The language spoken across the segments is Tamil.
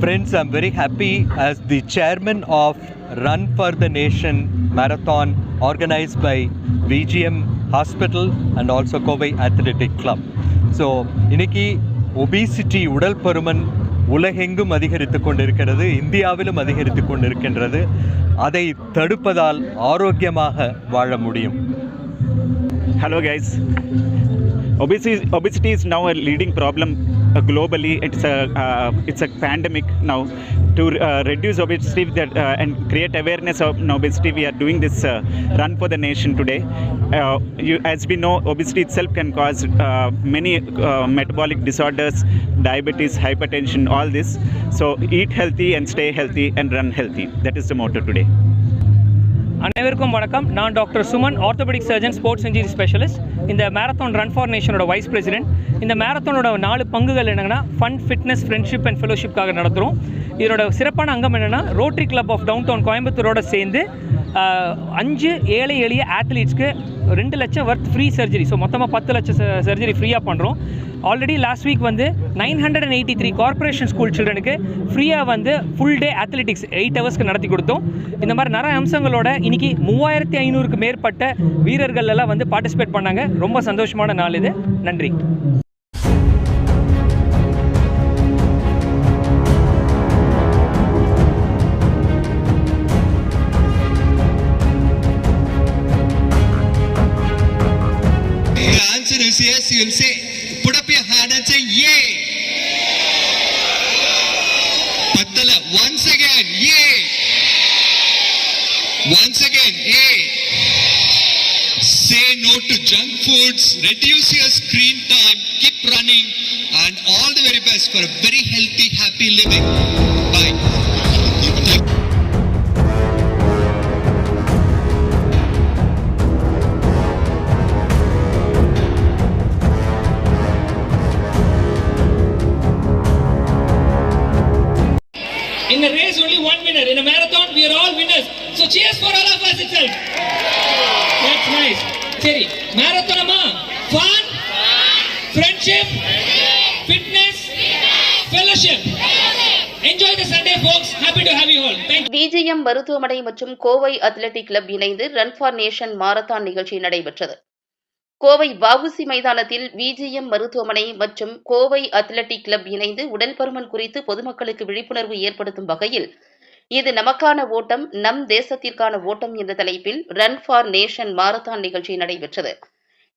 Friends I'm very happy as the chairman of run for the nation marathon organise by VGM hospital and also Kovai athletic club so இன்னைக்கு ஒபிசிட்டி உடல் பருமன் உலகெங்கும் அதிகரித்து கொண்டிருக்கிறது இந்தியாவிலும் அதிகரித்து கொண்டிருக்கின்றது அதை தடுப்பதால் ஆரோக்கியமாக வாழ முடியும் hello guys OBC obesity is now a leading problem globally. It's a uh, it's a pandemic now. To uh, reduce obesity that, uh, and create awareness of obesity, we are doing this uh, run for the nation today. Uh, you, as we know, obesity itself can cause uh, many uh, metabolic disorders, diabetes, hypertension, all this. So eat healthy and stay healthy and run healthy. That is the motto today. அனைவருக்கும் வணக்கம். நான் doctor Suman orthopaedic surgeon sports இன்ஜினி specialist இந்த மேரத்தான் ரன் ஃபார் நேஷனோட வைஸ் பிரசிடென்ட் இந்த மேரத்தானோட நாலு பங்குகள் என்னங்கன்னா ஃபன் ஃபிட்னஸ் ஃப்ரெண்ட்ஷிப் அண்ட் ஃபெலோஷிப்காக நடத்துகிறோம் இதனோட சிறப்பான அங்கம் என்னென்னா rotary club of downtown கோயம்புத்தூரோட சேர்ந்து அஞ்சு ஏழை எளிய ஆத்லீட்ஸ்க்கு ரெண்டு லட்சம் ஒர்த் ஃப்ரீ சர்ஜரி ஸோ மொத்தமாக பத்து லட்சம் சர்ஜரி ஃப்ரீயாக பண்ணுறோம் ஆல்ரெடி லாஸ்ட் வீக் வந்து nine hundred and eighty three corporation school சில்ட்ரனுக்கு ஃப்ரீயாக வந்து ஃபுல் டே அத்லெட்டிக்ஸ் எயிட் ஹவர்ஸ்க்கு நடத்தி கொடுத்தோம். இந்த மாதிரி நிறைய அம்சங்களோட இன்னைக்கு மூவாயிரத்தி ஐநூறுக்கு மேற்பட்ட வீரர்கள் எல்லாம் வந்து பார்ட்டிசிபேட் பண்ணாங்க. ரொம்ப சந்தோஷமான நாள் இது. நன்றி. You'll say, put up your hand and say, yay. Once again, yay. Once again, yay. Say no to junk foods, reduce your screen time, keep running, and all the very best for a very healthy, happy living. Bye. For all of us சரி மேரத்தானமா fun friendship fitness fellowship enjoy the Sunday folks. Happy to have you all. Thank you. BGM மருத்துவமனை மற்றும் கோவை அத்லெட்டிக் கிளப் இணைந்து ரன் ஃபார் நேஷன் மாரத்தான் நிகழ்ச்சி நடைபெற்றது. கோவை வவுசி மைதானத்தில் விஜிஎம் மருத்துவமனை மற்றும் கோவை அத்லெட்டிக் கிளப் இணைந்து உடல் பருமன் குறித்து பொதுமக்களுக்கு விழிப்புணர்வு ஏற்படுத்தும் வகையில் இது நமக்கான ஓட்டம் நம் தேசத்திற்கான ஓட்டம் என்ற தலைப்பில் ரன் ஃபார் நேஷன் மாரத்தான் நிகழ்ச்சி நடைபெற்றது.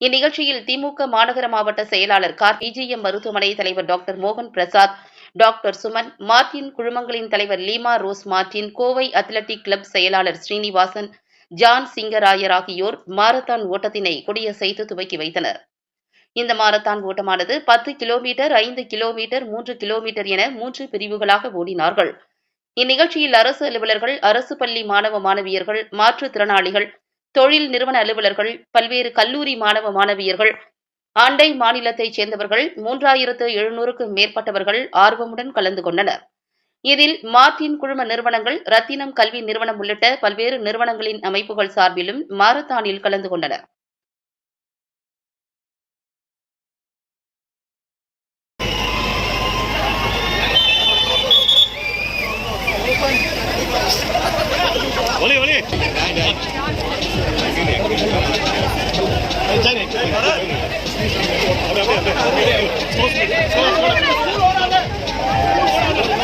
இந்நிகழ்ச்சியில் திமுக மாநகர மாவட்ட செயலாளர் கார் பிஜிஎம் மருத்துவமனை தலைவர் டாக்டர் மோகன் பிரசாத் டாக்டர் சுமன் மார்டின் குழுமங்களின் தலைவர் Leema Rose Martin Kovai athletic club செயலாளர் ஸ்ரீனிவாசன் ஜான் சிங்கராயர் ஆகியோர் மாரத்தான் ஓட்டத்தினை கொடியசைத்து துவக்கி வைத்தனர். இந்த மாரத்தான் ஓட்டமானது பத்து கிலோமீட்டர் ஐந்து கிலோமீட்டர் மூன்று கிலோமீட்டர் என மூன்று பிரிவுகளாக ஓடினார்கள். இந்நிகழ்ச்சியில் அரசு அலுவலர்கள் அரசு பள்ளி மாணவ மாணவியர்கள் மாற்றுத்திறனாளிகள் தொழில் நிறுவன அலுவலர்கள் பல்வேறு கல்லூரி மாணவ மாணவியர்கள் ஆண்டை மாநிலத்தைச் சேர்ந்தவர்கள் மூன்றாயிரத்து எழுநூறுக்கும் மேற்பட்டவர்கள் ஆர்வமுடன் கலந்து கொண்டனர். இதில் மார்டின் குழும நிறுவனங்கள் ரத்தினம் கல்வி நிறுவனம் உள்ளிட்ட பல்வேறு நிறுவனங்களின் அமைப்புகள் சார்பிலும் மாரத்தானில் கலந்து கொண்டனர்.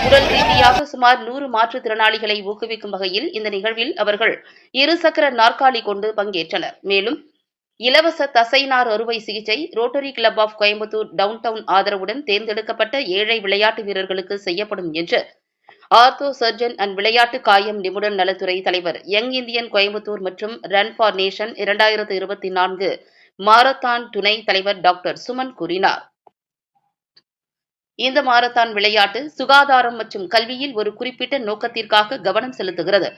உடல் ரீதியாக சுமார் நூறு மாற்றுத்திறனாளிகளை ஊக்குவிக்கும் வகையில் இந்த நிகழ்வில் அவர்கள் இருசக்கர நாற்காலி கொண்டு பங்கேற்றனர். மேலும் இலவச தசைநார் அறுவை சிகிச்சை rotary club of Coimbatore downtown ஆதரவுடன் தேர்ந்தெடுக்கப்பட்ட ஏழை விளையாட்டு வீரர்களுக்கு செய்யப்படும் என்று ஆர்த்தோ சர்ஜன் அண்ட் விளையாட்டு காயம் நிபுணர் நலத்துறை தலைவர் யங் இந்தியன் கோயம்புத்தூர் மற்றும் ரன் ஃபார் நேஷன் இரண்டாயிரத்து இருபத்தி நான்கு மாரத்தான் துணை தலைவர் டாக்டர் சுமன் கூறினார். இந்த மாரத்தான் விளையாட்டு சுகாதாரம் மற்றும் கல்வியில் ஒரு குறிப்பிட்ட நோக்கத்திற்காக கவனம் செலுத்துகிறது.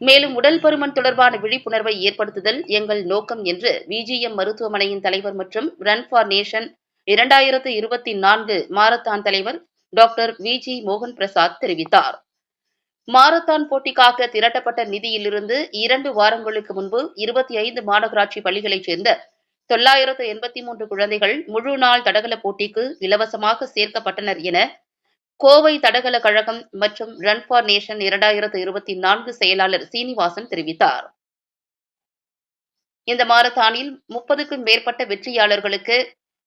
மேலும் உடல் பருமன் தொடர்பான விழிப்புணர்வை ஏற்படுத்துதல் எங்கள் நோக்கம் என்று விஜிஎம் மருத்துவமனையின் தலைவர் மற்றும் ரன் ஃபார் நேஷன் இரண்டாயிரத்து இருபத்தி நான்கு மாரத்தான் தலைவர் டாக்டர் வி ஜி மோகன் பிரசாத் தெரிவித்தார். மாரத்தான் போட்டிக்காக திரட்டப்பட்ட நிதியிலிருந்து இரண்டு வாரங்களுக்கு முன்பு இருபத்தி ஐந்து மாநகராட்சி பள்ளிகளைச் சேர்ந்த தொள்ளாயிரத்து எண்பத்தி மூன்று குழந்தைகள் முழு நாள் தடகள போட்டிக்கு இலவசமாக சேர்க்கப்பட்டனர் என கோவை தடகள கழகம் மற்றும் ரன் ஃபார் நேஷன் இரண்டாயிரத்து இருபத்தி நான்கு செயலாளர் சீனிவாசன் தெரிவித்தார். இந்த மாரத்தானில் முப்பதுக்கும் மேற்பட்ட வெற்றியாளர்களுக்கு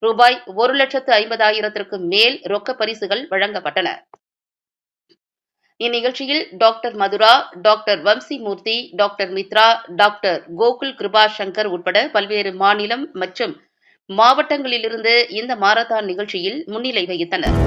ரூபாய் ஒரு லட்சத்து ஐம்பதாயிரத்திற்கும் மேல் ரொக்க பரிசுகள் வழங்கப்பட்டன. இந்நிகழ்ச்சியில் doctor Madhura doctor Vamsimurthy doctor Mitra doctor Gokul Kripa Shankar உட்பட பல்வேறு மாநிலம் மற்றும் மாவட்டங்களிலிருந்து இந்த மாரத்தான் நிகழ்ச்சியில் முன்னிலை வகித்தனர்.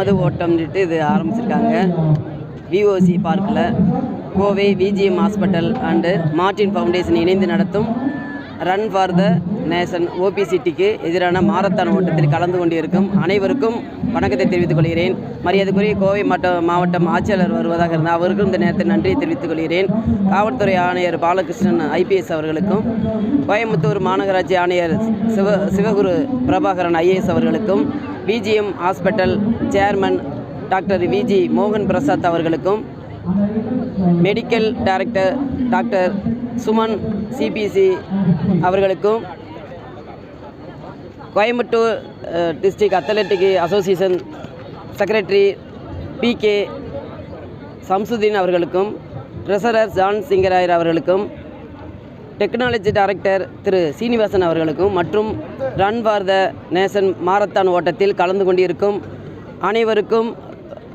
நமது ஓட்டம்னுட்டு இது ஆரம்பிச்சிருக்காங்க. விஓசி பார்க்கில் Kovai VGM hospital and Martin foundation இணைந்து நடத்தும் ரன் ஃபார் த நேஷன் ஓபிசிட்டிக்கு எதிரான மாரத்தான் ஓட்டத்தில் கலந்து கொண்டிருக்கும் அனைவருக்கும் வணக்கத்தை தெரிவித்துக் கொள்கிறேன். மரியாதைக்குரிய கோவை மாவட்ட மாவட்டம் ஆட்சியாளர் வருவதாக இருந்தால் அவருக்கும் இந்த நேரத்தில் நன்றியை தெரிவித்துக் கொள்கிறேன். காவல்துறை ஆணையர் பாலகிருஷ்ணன் ஐபிஎஸ் அவர்களுக்கும் கோயம்புத்தூர் மாநகராட்சி ஆணையர் சிவ சிவகுரு பிரபாகரன் ஐஏஎஸ் அவர்களுக்கும் VGM hospital chairman doctor VG மோகன் பிரசாத் அவர்களுக்கும் medical director doctor Suman CBC அவர்களுக்கும் Coimbatore district athletic association secretary PK Samsudeen அவர்களுக்கும் ட்ரெசரர் ஜான் சிங்கராயர் அவர்களுக்கும் டெக்னாலஜி டைரக்டர் திரு சீனிவாசன் அவர்களுக்கும் மற்றும் run for the nation marathon ஓட்டத்தில் கலந்து கொண்டிருக்கும் அனைவருக்கும்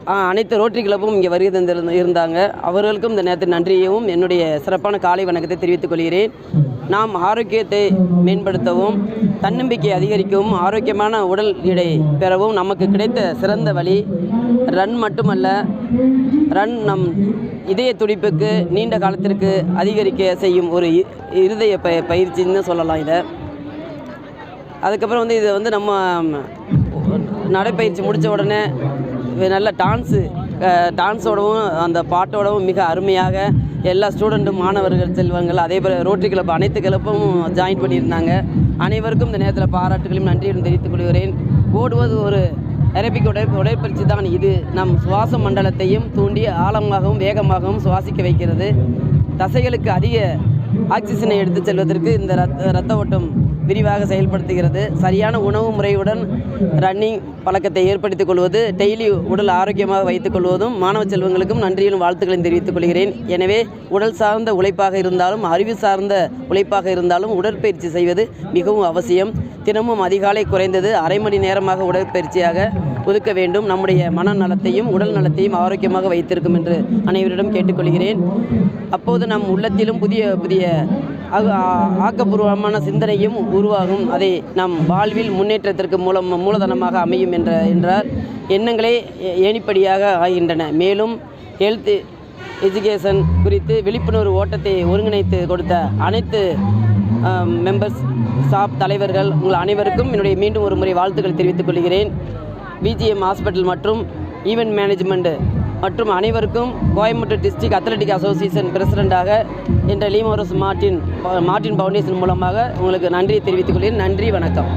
அனைத்து ரோட்டரி கிளப்பும் இங்கே வருகை தந்திருந்து இருந்தாங்க. அவர்களுக்கும் இந்த நேரத்தில் நன்றியையும் என்னுடைய சிறப்பான காலை வணக்கத்தை தெரிவித்துக் கொள்கிறேன். நாம் ஆரோக்கியத்தை மேம்படுத்தவும் தன்னம்பிக்கை அதிகரிக்கவும் ஆரோக்கியமான உடல் எடை பெறவும் நமக்கு கிடைத்த சிறந்த வழி ரன் மட்டுமல்ல ரன் நம் இதய துடிப்புக்கு நீண்ட காலத்திற்கு அதிகரிக்க செய்யும் ஒரு இ- இருதய ப பயிற்சின்னு சொல்லலாம் இதை. அதுக்கப்புறம் வந்து இதை வந்து நம்ம நடைப்பயிற்சி முடித்த உடனே நல்ல டான்ஸு டான்ஸோடவும் அந்த பாட்டோடவும் மிக அருமையாக எல்லா ஸ்டூடெண்ட்டும் மாணவர்கள் செல்வங்கள் அதே போல் ரோட்டரி கிளப் அனைத்து கிளப்பும் ஜாயின் பண்ணியிருந்தாங்க. அனைவருக்கும் இந்த நேரத்தில் பாராட்டுகளையும் நன்றியும் தெரிவித்துக் கொள்கிறேன். ஓடுவது ஒரு அரபிக் உடை உடற்பயிற்சி தான். இது நம் சுவாச மண்டலத்தையும் தூண்டி ஆழமாகவும் வேகமாகவும் சுவாசிக்க வைக்கிறது. தசைகளுக்கு அதிக ஆக்சிஜனை எடுத்துச் செல்வதற்கு இந்த ரத்த ரத்த ஓட்டம் விரிவாக செயல்படுத்துகிறது. சரியான உணவு முறையுடன் ரன்னிங் பழக்கத்தை ஏற்படுத்திக் கொள்வது டெய்லி உடல் ஆரோக்கியமாக வைத்துக் கொள்வதும் மாணவ செல்வங்களுக்கும் நன்றியிலும் வாழ்த்துக்களையும் தெரிவித்துக் கொள்கிறேன். எனவே உடல் சார்ந்த உழைப்பாக இருந்தாலும் அறிவு சார்ந்த உழைப்பாக இருந்தாலும் உடற்பயிற்சி செய்வது மிகவும் அவசியம். தினமும் அதிகாலை குறைந்தது அரை மணி நேரமாக உடற்பயிற்சியாக ஒதுக்க வேண்டும். நம்முடைய மனநலத்தையும் உடல் நலத்தையும் ஆரோக்கியமாக வைத்திருக்கும் என்று அனைவரிடம் கேட்டுக்கொள்கிறேன். அப்போது நம் உள்ளத்திலும் புதிய புதிய ஆக்கப்பூர்வமான சிந்தனையும் உருவாகும். அதை நம் வாழ்வில் முன்னேற்றத்திற்கு மூலம் மூலதனமாக அமையும் என்ற என்றார். எண்ணங்களே ஏ- ஏணிப்படியாக ஆகின்றன. மேலும் ஹெல்த் எஜுகேஷன் குறித்து விழிப்புணர்வு ஓட்டத்தை ஒருங்கிணைத்து கொடுத்த அனைத்து மெம்பர்ஸ் ஸ்டாப் தலைவர்கள் உங்கள் அனைவருக்கும் என்னுடைய மீண்டும் ஒரு முறை வாழ்த்துக்கள் தெரிவித்துக் கொள்கிறேன். பிஜிஎம் ஹாஸ்பிட்டல் மற்றும் ஈவெண்ட் மேனேஜ்மெண்ட் மற்றும் அனைவருக்கும் கோயம்புத்தூர் டிஸ்ட்ரிக்ட் அத்லெட்டிக் அசோசியேஷன் பிரசிடெண்ட்டாக என்ற லீமோரஸ் மார்டின் மார்டின் ஃபவுண்டேஷன் மூலமாக உங்களுக்கு நன்றியை தெரிவித்துக் கொள்கிறேன். நன்றி வணக்கம்.